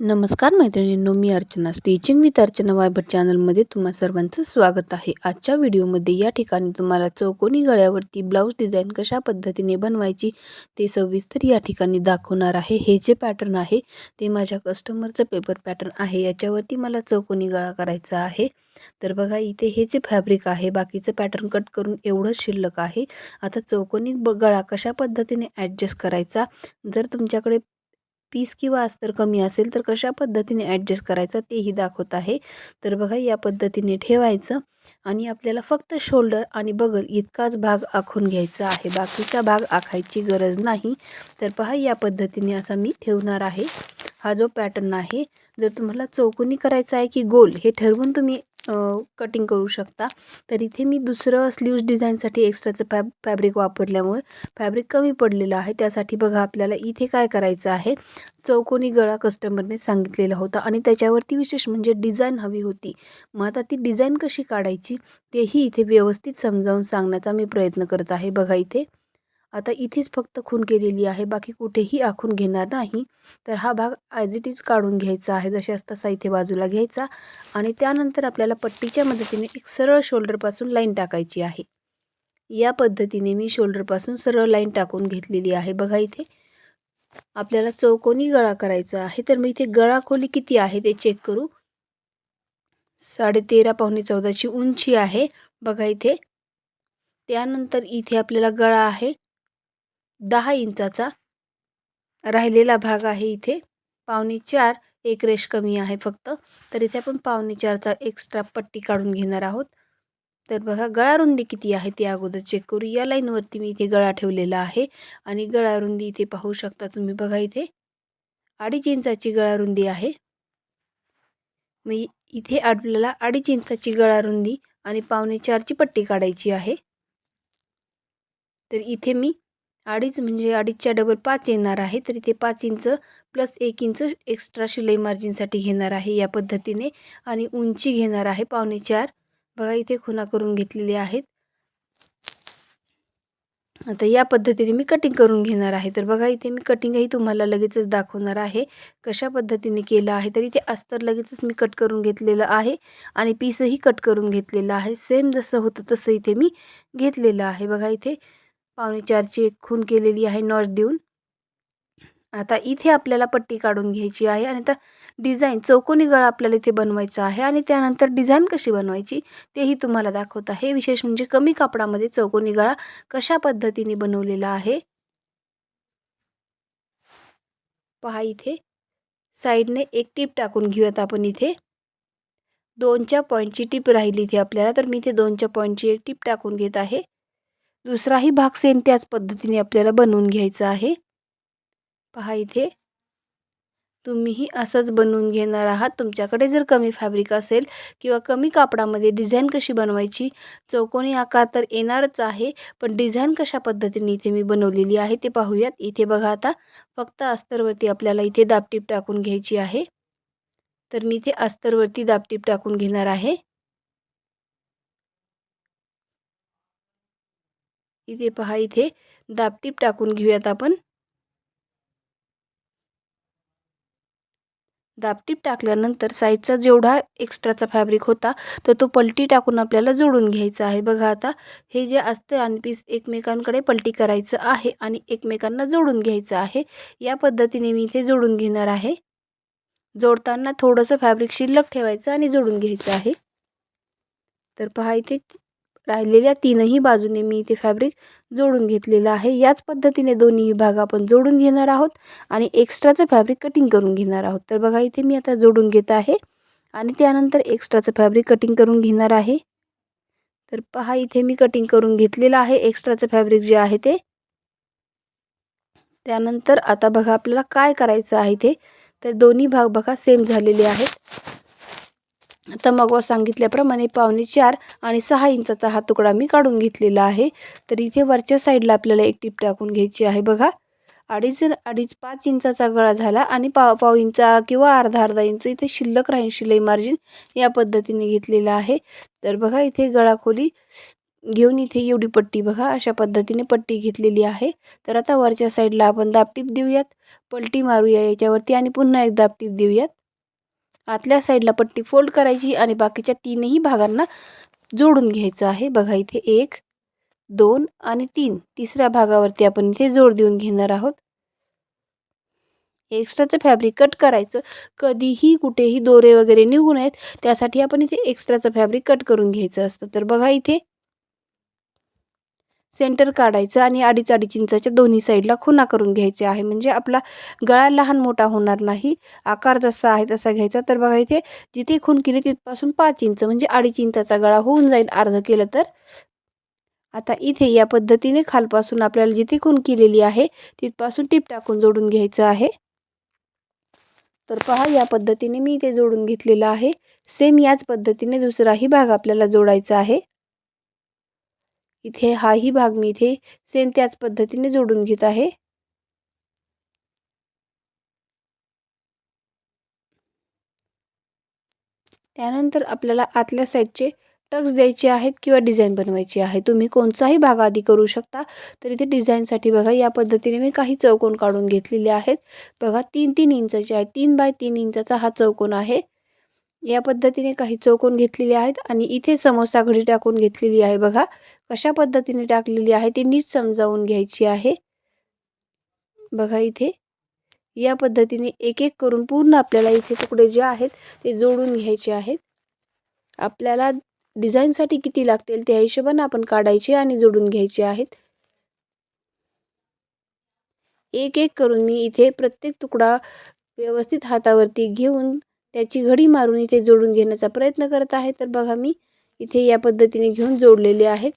नमस्कार मैत्रिणींनो मी अर्चना. स्टिचिंग विथ अर्चना वायभट चॅनलमध्ये तुम्हा सर्वांचं स्वागत आहे. आजच्या व्हिडिओमध्ये या ठिकाणी तुम्हाला चौकोनी गळ्यावरती ब्लाऊज डिझाईन कशा पद्धतीने बनवायची ते सविस्तर या ठिकाणी दाखवणार आहे. हे जे पॅटर्न आहे ते माझ्या कस्टमरचं पेपर पॅटर्न आहे. याच्यावरती मला चौकोनी गळा करायचा आहे. तर बघा इथे हे जे फॅब्रिक आहे बाकीचं पॅटर्न कट करून एवढंच शिल्लक आहे. आता चौकोनी ब गळा कशा पद्धतीने ॲडजस्ट करायचा? जर तुमच्याकडे पीस किंवा अस्तर कमी असेल तर कशा पद्धतीने ॲडजस्ट करायचं तेही दाखवत आहे. तर बघा या पद्धतीने ठेवायचं आणि आपल्याला फक्त शोल्डर आणि बगल इतकाच भाग आखून घ्यायचा आहे. बाकीचा भाग आखायची गरज नाही. तर पहा या पद्धतीने असा मी ठेवणार आहे. हा जो पॅटर्न आहे जर तुम्हाला चौकोनी करायचा आहे की गोल हे ठरवून तुम्ही कटिंग करू शकता. तर इथे मी दुसरं स्लीव्ज डिझाईनसाठी एक्स्ट्राचं फॅब फॅब्रिक वापरल्यामुळे फॅब्रिक कमी पडलेलं आहे. त्यासाठी बघा आपल्याला इथे काय करायचं आहे? चौकोनी गळा कस्टमरने सांगितलेला होता आणि त्याच्यावरती विशेष म्हणजे डिझाईन हवी होती. मग आता ती डिझाईन कशी काढायची तेही इथे व्यवस्थित समजावून सांगण्याचा मी प्रयत्न करत आहे. बघा इथे. आता इथेच फक्त खून केलेली आहे बाकी कुठेही आखून घेणार नाही. तर हा भाग ॲज इट इज काढून घ्यायचा आहे जसे तसा इथे बाजूला घ्यायचा आणि त्यानंतर आपल्याला पट्टीच्या मदतीने एक सरळ शोल्डरपासून लाईन टाकायची आहे. या पद्धतीने मी शोल्डरपासून सरळ लाईन टाकून घेतलेली आहे. बघा इथे आपल्याला चौकोनी गळा करायचा आहे. तर मी इथे गळा खोली किती आहे ते चेक करू. साडेतेरा पावणे चौदाची उंची आहे. बघा इथे. त्यानंतर इथे आपल्याला गळा आहे. दहा इंचाचा राहिलेला भाग आहे इथे. पावणे चार एक रेश कमी आहे फक्त. तर इथे आपण पावणे चारचा एक्स्ट्रा पट्टी काढून घेणार आहोत. तर बघा गळा रुंदी किती आहे ते अगोदर चेक करू. या लाईनवरती मी इथे गळा ठेवलेला आहे. आणि गळा रुंदी इथे पाहू शकता तुम्ही बघा इथे. अडीच इंचाची गळा रुंदी आहे. मी इथे आपल्याला अडीच इंचाची गळा रुंदी आणि पावणे चारची पट्टी काढायची आहे. तर इथे मी अडीच म्हणजे अडीचच्या डबल पाच येणार आहे. तर इथे पाच इंच प्लस एक इंच एक्स्ट्रा शिलाई मार्जिनसाठी घेणार आहे या पद्धतीने. आणि उंची घेणार आहे पावणे चार. बघा इथे खुणा करून घेतलेले आहेत. आता या पद्धतीने मी कटिंग करून घेणार आहे. तर बघा इथे मी कटिंगही तुम्हाला लगेचच दाखवणार आहे. कशा पद्धतीने केलं आहे? तर इथे अस्तर लगेचच मी कट करून घेतलेलं आहे. आणि पीसही कट करून घेतलेलं आहे. सेम जसं होतं तसं इथे मी घेतलेलं आहे. बघा इथे पावणे चारची एक खून केलेली आहे नॉट देऊन. आता इथे आपल्याला पट्टी काढून घ्यायची आहे आणि आता डिझाईन चौकोनी गळा आपल्याला इथे बनवायचा आहे आणि त्यानंतर डिझाईन कशी बनवायची तेही तुम्हाला दाखवत आहे. विशेष म्हणजे कमी कापडामध्ये चौकोनी गळा कशा पद्धतीने बनवलेला आहे. पहा इथे. साईडने एक टीप टाकून घेऊयात आपण इथे. दोनच्या पॉईंटची टीप राहिली इथे आपल्याला. तर मी इथे दोनच्या पॉईंटची एक टीप टाकून घेत आहे. दुसराही भाग सेम त्याच पद्धतीने आपल्याला बनवून घ्यायचा आहे. पहा इथे. तुम्हीही असंच बनवून घेणार आहात. तुमच्याकडे जर कमी फॅब्रिक असेल किंवा कमी कापडामध्ये डिझाईन कशी बनवायची? चौकोनी आकार तर येणारच आहे पण डिझाईन कशा पद्धतीने इथे मी बनवलेली आहे ते पाहूयात. इथे बघा आता फक्त अस्तरवरती आपल्याला इथे दापटीप टाकून घ्यायची आहे. तर मी इथे अस्तरवरती दापटीप टाकून घेणार आहे. इथे पहा इथे दापटीप टाकून घेऊयात आपण. दापटीप टाकल्यानंतर साईडचा जेवढा एक्स्ट्राचा फॅब्रिक होता तर तो पलटी टाकून आपल्याला जोडून घ्यायचा आहे. बघा आता हे जे असतं आणि पीस एकमेकांकडे पलटी करायचं आहे आणि एकमेकांना जोडून घ्यायचं आहे. या पद्धतीने मी इथे जोडून घेणार आहे. जोडताना थोडंसं फॅब्रिक शिल्लक ठेवायचं आणि जोडून घ्यायचं आहे. तर पहा इथे राहिलेल्या तीनही बाजूने मी इथे फॅब्रिक जोडून घेतलेलं आहे. याच पद्धतीने दोन्ही भाग आपण जोडून घेणार आहोत आणि एक्स्ट्राचं फॅब्रिक कटिंग करून घेणार आहोत. तर बघा इथे मी आता जोडून घेत आहे आणि त्यानंतर एक्स्ट्राचं फॅब्रिक कटिंग करून घेणार आहे. तर पहा इथे मी कटिंग करून घेतलेलं आहे. एक्स्ट्राचं फॅब्रिक जे आहे ते. त्यानंतर आता बघा आपल्याला काय करायचं आहे ते तर दोन्ही भाग बघा सेम झालेले आहेत. आता मग सांगितल्याप्रमाणे पावणे चार आणि सहा इंचाचा हा तुकडा मी काढून घेतलेला आहे. तर इथे वरच्या साईडला आपल्याला एक टीप टाकून घ्यायची आहे बघा. अडीच अडीच पाच इंचाचा गळा झाला आणि पाव पाव इंचा किंवा अर्धा अर्धा इंच इथे शिल्लक राहील शिलाई मार्जिन या पद्धतीने घेतलेलं आहे. तर बघा इथे गळा खोली घेऊन इथे एवढी पट्टी बघा अशा पद्धतीने पट्टी घेतलेली आहे. तर आता वरच्या साईडला आपण दापटीप देऊयात. पलटी मारूया याच्यावरती आणि पुन्हा एक दापटीप देऊयात. आतल्या साईडला पट्टी फोल्ड करायची आणि बाकीच्या तीनही भागांना जोडून घ्यायचं आहे. बघा इथे एक दोन आणि तीन. तिसऱ्या भागावरती आपण इथे जोड देऊन घेणार आहोत. एक्स्ट्राचं फॅब्रिक कट करायचं. कधीही कुठेही दोरे वगैरे निघू नयेत. त्यासाठी आपण इथे एक्स्ट्राचं फॅब्रिक कट करून घ्यायचं असतं. तर बघा इथे सेंटर काढायचं आणि अडीच अडीच इंचाच्या दोन्ही साईडला खुणा करून घ्यायचे आहे. म्हणजे आपला गळा लहान मोठा होणार नाही. आकार जसा आहे तसा घ्यायचा. तर बघा इथे जिथे खून केली तिथपासून पाच इंच म्हणजे अडीच इंचाचा गळा होऊन जाईल अर्ध केलं तर. आता इथे या पद्धतीने खालपासून आपल्याला जिथे खूण केलेली आहे तिथपासून टीप टाकून जोडून घ्यायचं आहे. तर पहा या पद्धतीने मी इथे जोडून घेतलेलं आहे. सेम याच पद्धतीने दुसराही भाग आपल्याला जोडायचा आहे. इथे हाही भाग मी इथे सेम त्याच पद्धतीने जोडून घेत आहे. त्यानंतर आपल्याला आतल्या साईडचे टक्स द्यायचे आहेत किंवा डिझाईन बनवायची आहे. तुम्ही कोणताही भाग आधी करू शकता तर इथे डिझाईनसाठी बघा या पद्धतीने मी काही चौकोन काढून घेतलेले आहेत. बघा तीन तीन इंचाचे आहेत तीन बाय तीन इंचाचा हा चौकोन आहे. या पद्धतीने काही चौकोन घेतलेले आहेत आणि इथे समोसा घडी टाकून घेतलेली आहे बघा. कशा पद्धतीने टाकलेली आहे ते नीट समजावून घ्यायची आहे. बघा इथे. या पद्धतीने एक एक करून पूर्ण आपल्याला इथे तुकडे जे आहेत ते जोडून घ्यायचे आहेत. आपल्याला डिझाईनसाठी किती लागतील त्या हिशोबाने आपण काढायचे आणि जोडून घ्यायचे आहेत. एक एक करून मी इथे प्रत्येक तुकडा व्यवस्थित हातावरती घेऊन त्याची घडी मारून इथे जोडून घेण्याचा प्रयत्न करत आहे. तर बघा मी इथे या पद्धतीने घेऊन जोडलेले आहेत.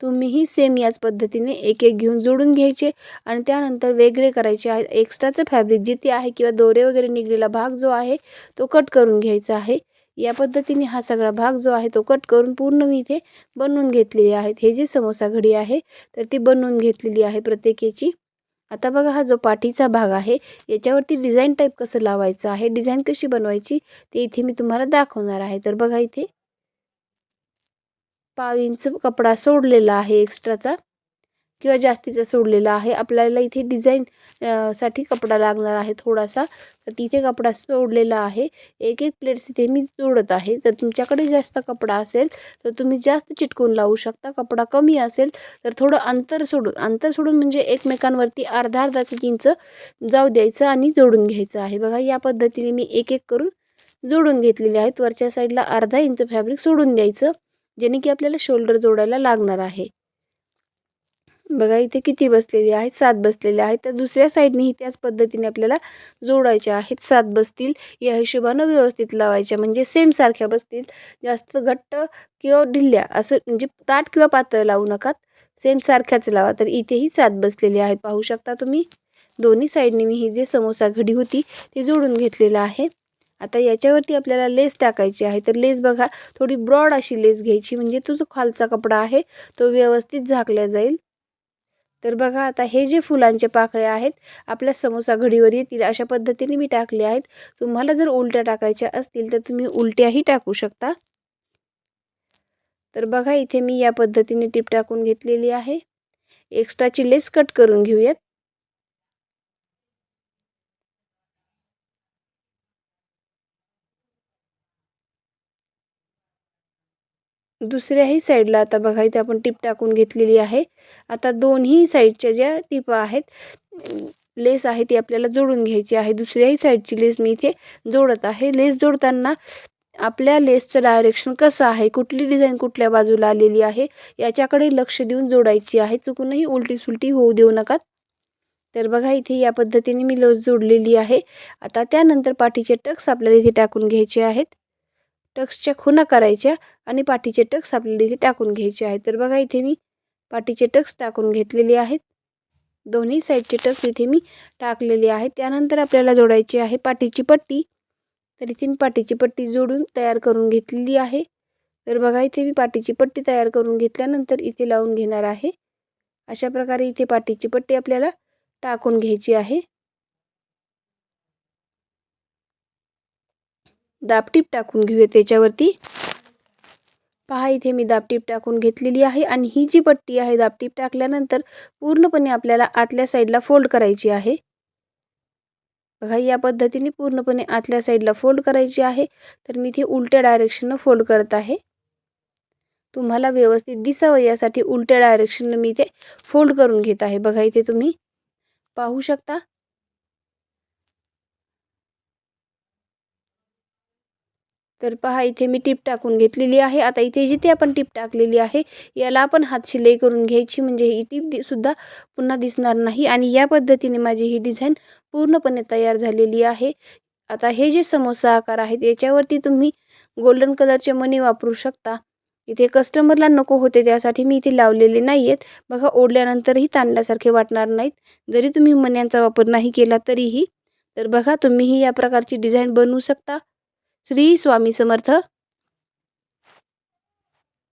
तुम्हीही सेम याच पद्धतीने एक एक घेऊन जोडून घ्यायचे आणि त्यानंतर वेगळे करायचे. आहे एक्स्ट्राचं फॅब्रिक जिथे आहे किंवा दोरे वगैरे निघलेला भाग जो आहे तो कट करून घ्यायचा आहे. या पद्धतीने हा सगळा भाग जो आहे तो कट करून पूर्ण मी इथे बनवून घेतलेले आहेत हे जे समोसा घडी आहे तर ती बनवून घेतलेली आहे प्रत्येकीची. आता बघा हा जो पाठीचा भाग आहे याच्यावरती डिझाईन टाईप कसं लावायचं आहे डिझाईन कशी बनवायची ते इथे मी तुम्हाला दाखवणार आहे. तर बघा इथे पाव इंच कपडा सोडलेला आहे एक्स्ट्राचा किंवा जास्तीचा सोडलेला आहे आपल्याला इथे डिझाईन साठी कपडा लागणार आहे थोडासा. तर तिथे कपडा सोडलेला आहे. एक एक प्लेट्स इथे मी जोडत आहे. जर तुमच्याकडे जास्त कपडा असेल तर तुम्ही जास्त चिटकून लावू शकता. कपडा कमी असेल तर थोडं अंतर सोडून अंतर सोडून म्हणजे एकमेकांवरती अर्धा अर्धा इंच जाऊ द्यायचं आणि जोडून घ्यायचं आहे. बघा या पद्धतीने मी एक एक करून जोडून घेतलेले आहेत. वरच्या साईडला अर्धा इंच फॅब्रिक सोडून द्यायचं जेणे की आपल्याला शोल्डर जोडायला लागणार आहे. बघा इथे किती बसलेले आहेत? सात बसलेले आहेत. तर दुसऱ्या साईडनेही त्याच पद्धतीने आपल्याला जोडायच्या आहेत. सात बसतील. या हिशोबानं व्यवस्थित लावायच्या. म्हणजे सेम सारख्या बसतील. जास्त घट्ट किंवा ढिल्ल्या असं म्हणजे ताट किंवा पातळ लावू नका. सेम सारख्याच लावा. तर इथेही सात बसलेले आहेत. पाहू शकता तुम्ही? दोन्ही साईडने मी ही जे समोसा घडी होती ती जोडून घेतलेलं आहे. आता याच्यावरती आपल्याला लेस टाकायची आहे. तर लेस बघा थोडी ब्रॉड अशी लेस घ्यायची. म्हणजे तुझा खालचा कपडा आहे तो व्यवस्थित झाकला जाईल. तर बघा आता हे जे फुलांचे पाकळे आहेत आपल्या समोसा घडीवर येतील अशा पद्धतीने मी टाकले आहेत. तुम्हाला जर उलट्या टाकायच्या असतील तर तुम्ही उलट्याही टाकू शकता. तर बघा इथे मी या पद्धतीने टीप टाकून घेतलेली आहे. एक्स्ट्राची लेस कट करून घेऊयात. दुसऱ्याही साईडला आता बघा इथे आपण टीप टाकून घेतलेली आहे. आता दोन्ही साईडच्या ज्या टिपा आहेत लेस आहे ती आपल्याला जोडून घ्यायची आहे. दुसऱ्याही साईडची लेस मी इथे जोडत आहे. लेस जोडताना आपल्या लेसचं डायरेक्शन कसं आहे? कुठली डिझाईन कुठल्या बाजूला आलेली आहे? याच्याकडे लक्ष देऊन जोडायची आहे. चुकूनही उलटी सुलटी होऊ देऊ नका. तर बघा इथे या पद्धतीने मी लस जोडलेली आहे. आता त्यानंतर पाठीचे टक्स आपल्याला इथे टाकून घ्यायचे आहेत. टक्सच्या खुणा करायच्या आणि पाठीचे टक्स आपल्याला इथे टाकून घ्यायचे आहेत. तर बघा इथे मी पाठीचे टक्स टाकून घेतलेले आहेत. दोन्ही साईडचे टक्स इथे मी टाकलेले आहेत. त्यानंतर आपल्याला जोडायची आहे पाठीची पट्टी. तर इथे मी पाठीची पट्टी जोडून तयार करून घेतलेली आहे. तर बघा इथे मी पाठीची पट्टी तयार करून घेतल्यानंतर इथे लावून घेणार आहे. अशा प्रकारे इथे पाठीची पट्टी आपल्याला टाकून घ्यायची आहे. दापटीप टाकून घेऊया त्याच्यावरती. पहा इथे मी दाबटीप टाकून घेतलेली आहे आणि ही जी पट्टी आहे दाबटीप टाकल्यानंतर पूर्णपणे आपल्याला आतल्या साईडला फोल्ड करायची आहे. बघा या पद्धतीने पूर्णपणे आतल्या साईडला फोल्ड करायची आहे. तर मी इथे उलट्या डायरेक्शननं फोल्ड करत आहे. तुम्हाला व्यवस्थित दिसावं यासाठी उलट्या डायरेक्शननं मी इथे फोल्ड करून घेत आहे. बघा इथे तुम्ही पाहू शकता. तर पहा इथे मी टीप टाकून घेतलेली आहे. आता इथे जिथे आपण टीप टाकलेली आहे याला आपण हात शिलाई करून घ्यायची. म्हणजे ही टीप सुद्धा पुन्हा दिसणार नाही. आणि या पद्धतीने माझी ही डिझाईन पूर्णपणे तयार झालेली आहे. आता हे जे समोसा आकार आहेत याच्यावरती तुम्ही गोल्डन कलरचे मणी वापरू शकता. इथे कस्टमरला नको होते त्यासाठी मी इथे लावलेले नाही आहेत बघा ओढल्यानंतरही ताणल्यासारखे वाटणार नाहीत. जरी तुम्ही मण्यांचा वापर नाही केला तरीही. तर बघा तुम्हीही या प्रकारची डिझाईन बनवू शकता. श्री स्वामी समर्थ.